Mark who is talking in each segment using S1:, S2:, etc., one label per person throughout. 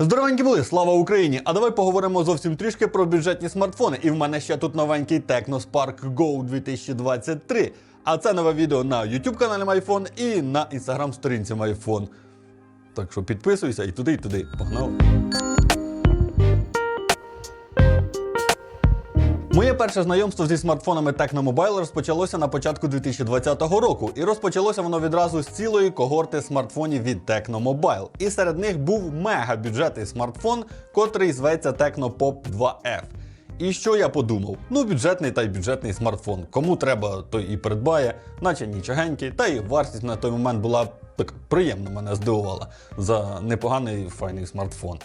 S1: Здоровенькі були, слава Україні! А давай поговоримо зовсім трішки про бюджетні смартфони. І в мене ще тут новенький Tecno Spark Go 2023. А це нове відео на YouTube каналі MyPhone і на Instagram сторінці MyPhone. Так що підписуйся і туди, і туди. Погнали! Перше знайомство зі смартфонами Tecno Mobile розпочалося на початку 2020 року, і розпочалося воно відразу з цілої когорти смартфонів від Tecno Mobile. І серед них був мега бюджетний смартфон, котрий зветься Tecno Pop 2F. І що я подумав? Ну, бюджетний та й бюджетний смартфон. Кому треба, той і придбає, наче нічогенький, та й вартість на той момент була так приємно мене здивувала за непоганий файний смартфон.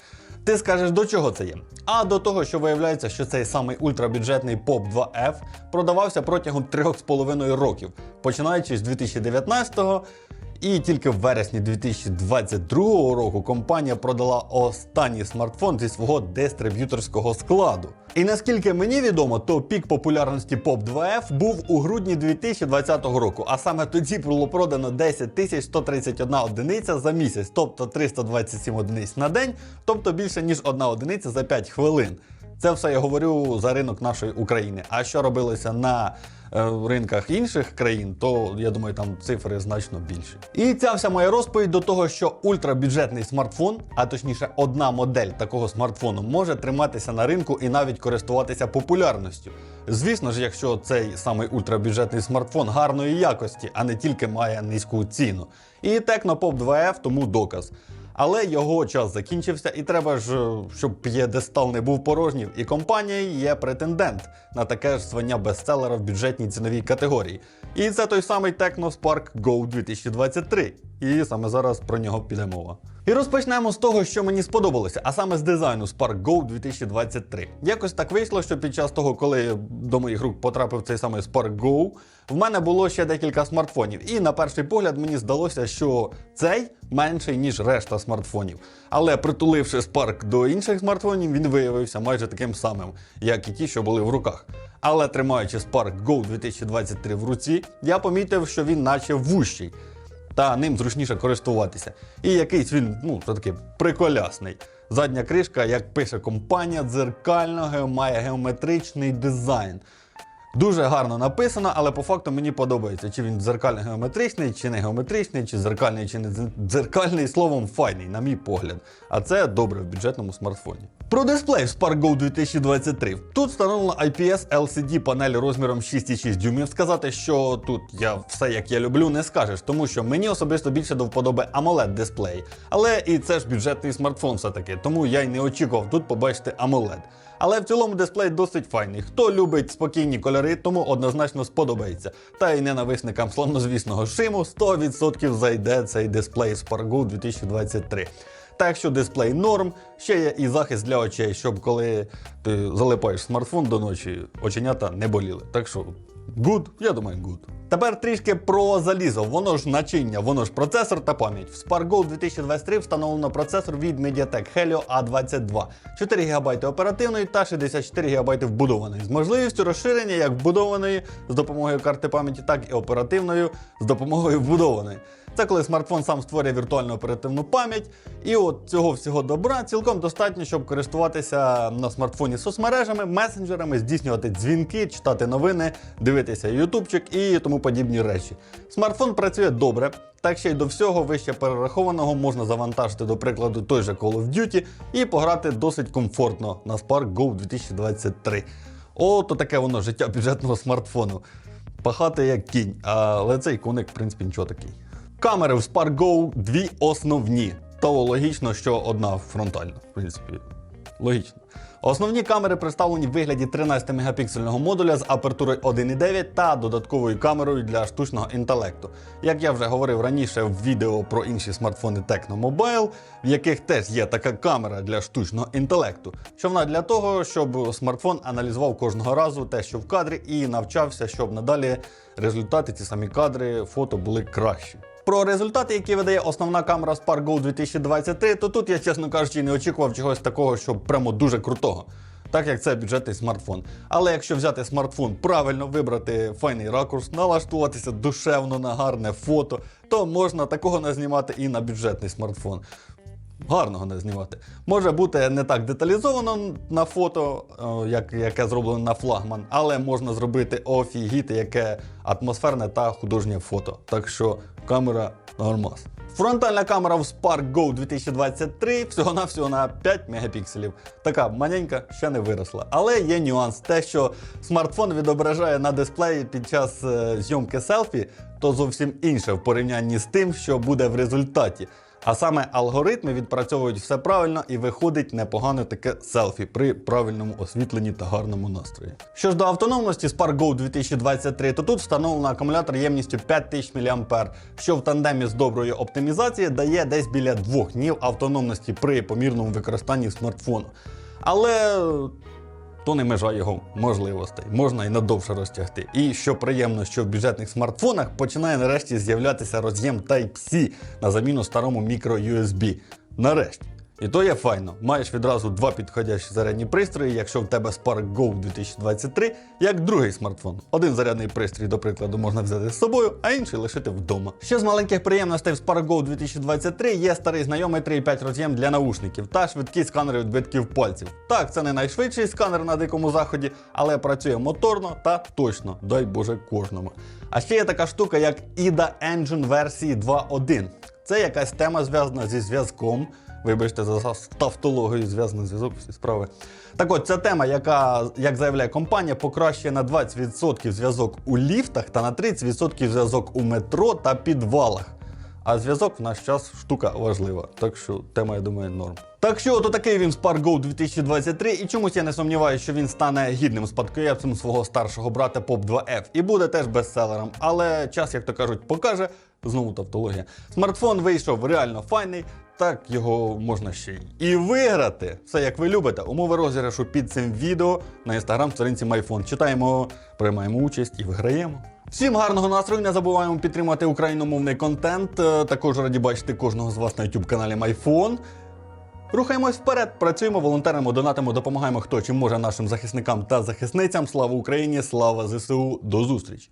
S1: Ти скажеш, до чого це є? А до того, що виявляється, що цей самий ультрабюджетний POP 2F продавався протягом 3,5 років, починаючи з 2019-го. І тільки в вересні 2022 року компанія продала останній смартфон зі свого дистриб'юторського складу. І наскільки мені відомо, то пік популярності POP 2F був у грудні 2020 року, а саме тоді було продано 10 тисяч 131 одиниця за місяць, тобто 327 одиниць на день, тобто більше ніж одна одиниця за 5 хвилин. Це все я говорю за ринок нашої України. А що робилося на ринках інших країн, то я думаю, там цифри значно більші. І ця вся моя розповідь до того, що ультрабюджетний смартфон, а точніше, одна модель такого смартфону, може триматися на ринку і навіть користуватися популярністю. Звісно ж, якщо цей самий ультрабюджетний смартфон гарної якості, а не тільки має низьку ціну. І Tecno Pop 2F тому доказ. Але його час закінчився, і треба ж, е, щоб п'єдестал не був порожнім. І компанія є претендент на таке ж звання бестселера в бюджетній ціновій категорії. І це той самий Techno Spark Go 2023. І саме зараз про нього піде мова. І розпочнемо з того, що мені сподобалося, а саме з дизайну Spark Go 2023. Якось так вийшло, що під час того, коли до моїх рук потрапив цей самий Spark Go, в мене було ще декілька смартфонів. І на перший погляд мені здалося, що цей менший, ніж решта смартфонів. Але притуливши Spark до інших смартфонів, він виявився майже таким самим, як і ті, що були в руках. Але тримаючи Spark Go 2023 в руці, я помітив, що він наче вущий та ним зручніше користуватися. І якийсь він, ну, все таки приколясний. Задня кришка, як пише компанія, дзеркального має геометричний дизайн. Дуже гарно написано, але по факту мені подобається, чи він дзеркально геометричний, чи не геометричний, чи дзеркальний, чи не дз- дзеркальний, словом, файний, на мій погляд. А це добре в бюджетному смартфоні. Про дисплей в Spark Go 2023. Тут встановлена IPS LCD панель розміром 6,6 дюймів. Сказати, що тут я все як я люблю, не скажеш, тому що мені особисто більше до вподоби AMOLED дисплей. Але і це ж бюджетний смартфон все-таки, тому я й не очікував тут побачити AMOLED. Але в цілому дисплей досить файний. Хто любить спокійні кольори, тому однозначно сподобається. Та й ненависникам славнозвісного шиму 100% зайде цей дисплей Spargo 2023. Так що дисплей норм, ще є і захист для очей, щоб коли ти залипаєш смартфон до ночі, оченята не боліли. Так що good, я думаю, good. Тепер трішки про залізо. Воно ж начиння, воно ж процесор та пам'ять. В SparkGo 2023 встановлено процесор від MediaTek Helio A22, 4 ГБ оперативної та 64 ГБ вбудованої, з можливістю розширення як вбудованої з допомогою карти пам'яті, так і оперативною з допомогою вбудованої. Це коли смартфон сам створює віртуальну оперативну пам'ять, і от цього всього добра цілком достатньо, щоб користуватися на смартфоні соцмережами, месенджерами, здійснювати дзвінки, читати новини, дивитися ютубчик і тому подібні речі. Смартфон працює добре, так ще й до всього вище перерахованого можна завантажити, до прикладу, той же Call of Duty і пограти досить комфортно на Spark Go 2023. О, то таке воно життя бюджетного смартфону. Пахати як кінь, але цей коник, в принципі, нічого такий. Камери в Spark Go дві основні. То логічно, що одна фронтальна, в принципі. Логічно. Основні камери представлені в вигляді 13-мегапіксельного модуля з апертурою 1.9 та додатковою камерою для штучного інтелекту. Як я вже говорив раніше в відео про інші смартфони Tecno Mobile, в яких теж є така камера для штучного інтелекту, що вона для того, щоб смартфон аналізував кожного разу те, що в кадрі, і навчався, щоб надалі результати, ці самі кадри, фото були кращі. Про результати, які видає основна камера Spark Go 2023, то тут я, чесно кажучи, не очікував чогось такого, що прямо дуже крутого. Так як це бюджетний смартфон. Але якщо взяти смартфон, правильно вибрати файний ракурс, налаштуватися душевно на гарне фото, то можна такого назнімати і на бюджетний смартфон. Гарного не знімати. Може бути не так деталізовано на фото, як, яке зроблено на флагман, але можна зробити офігіти, яке атмосферне та художнє фото. Так що камера нормас. Фронтальна камера в Spark Go 2023 всього-навсього на 5 мегапікселів. Така маленька, ще не виросла. Але є нюанс. Те, що смартфон відображає на дисплеї під час е, зйомки селфі, то зовсім інше в порівнянні з тим, що буде в результаті. А саме алгоритми відпрацьовують все правильно і виходить непогане таке селфі при правильному освітленні та гарному настрої. Що ж до автономності Spark Go 2023, то тут встановлено акумулятор ємністю 5000 мА, що в тандемі з доброю оптимізацією дає десь біля 2 днів автономності при помірному використанні смартфону. Але то не межа його можливостей. Можна і надовше розтягти. І що приємно, що в бюджетних смартфонах починає нарешті з'являтися роз'єм Type-C на заміну старому мікро-USB. Нарешті. І то є файно. Маєш відразу два підходящі зарядні пристрої, якщо в тебе Spark Go 2023, як другий смартфон. Один зарядний пристрій, до прикладу, можна взяти з собою, а інший лишити вдома. Ще з маленьких приємностей в Spark Go 2023 є старий знайомий 3.5 роз'єм для наушників та швидкі сканери відбитків пальців. Так, це не найшвидший сканер на дикому заході, але працює моторно та точно, дай Боже кожному. А ще є така штука, як IDA Engine версії 2.1. Це якась тема зв'язана зі зв'язком. Вибачте за тавтологію, зв'язаний зв'язок, всі справи. Так от, ця тема, яка, як заявляє компанія, покращує на 20% зв'язок у ліфтах та на 30% зв'язок у метро та підвалах. А зв'язок в наш час штука важлива. Так що тема, я думаю, норм. Так що, от такий він Spark Go 2023, і чомусь я не сумніваюся, що він стане гідним спадкоємцем свого старшого брата Pop 2F і буде теж бестселером. Але час, як то кажуть, покаже. Знову тавтологія. Смартфон вийшов реально файний. Так його можна ще і виграти. Все як ви любите. Умови розіграшу під цим відео на інстаграм-сторінці MyPhone. Читаємо, приймаємо участь і виграємо. Всім гарного настрою, не забуваємо підтримати україномовний контент. Е, Також раді бачити кожного з вас на YouTube каналі MyPhone. Рухаємось вперед, працюємо, волонтеримо, донатимо, допомагаємо хто чим може нашим захисникам та захисницям. Слава Україні! Слава ЗСУ! До зустрічі!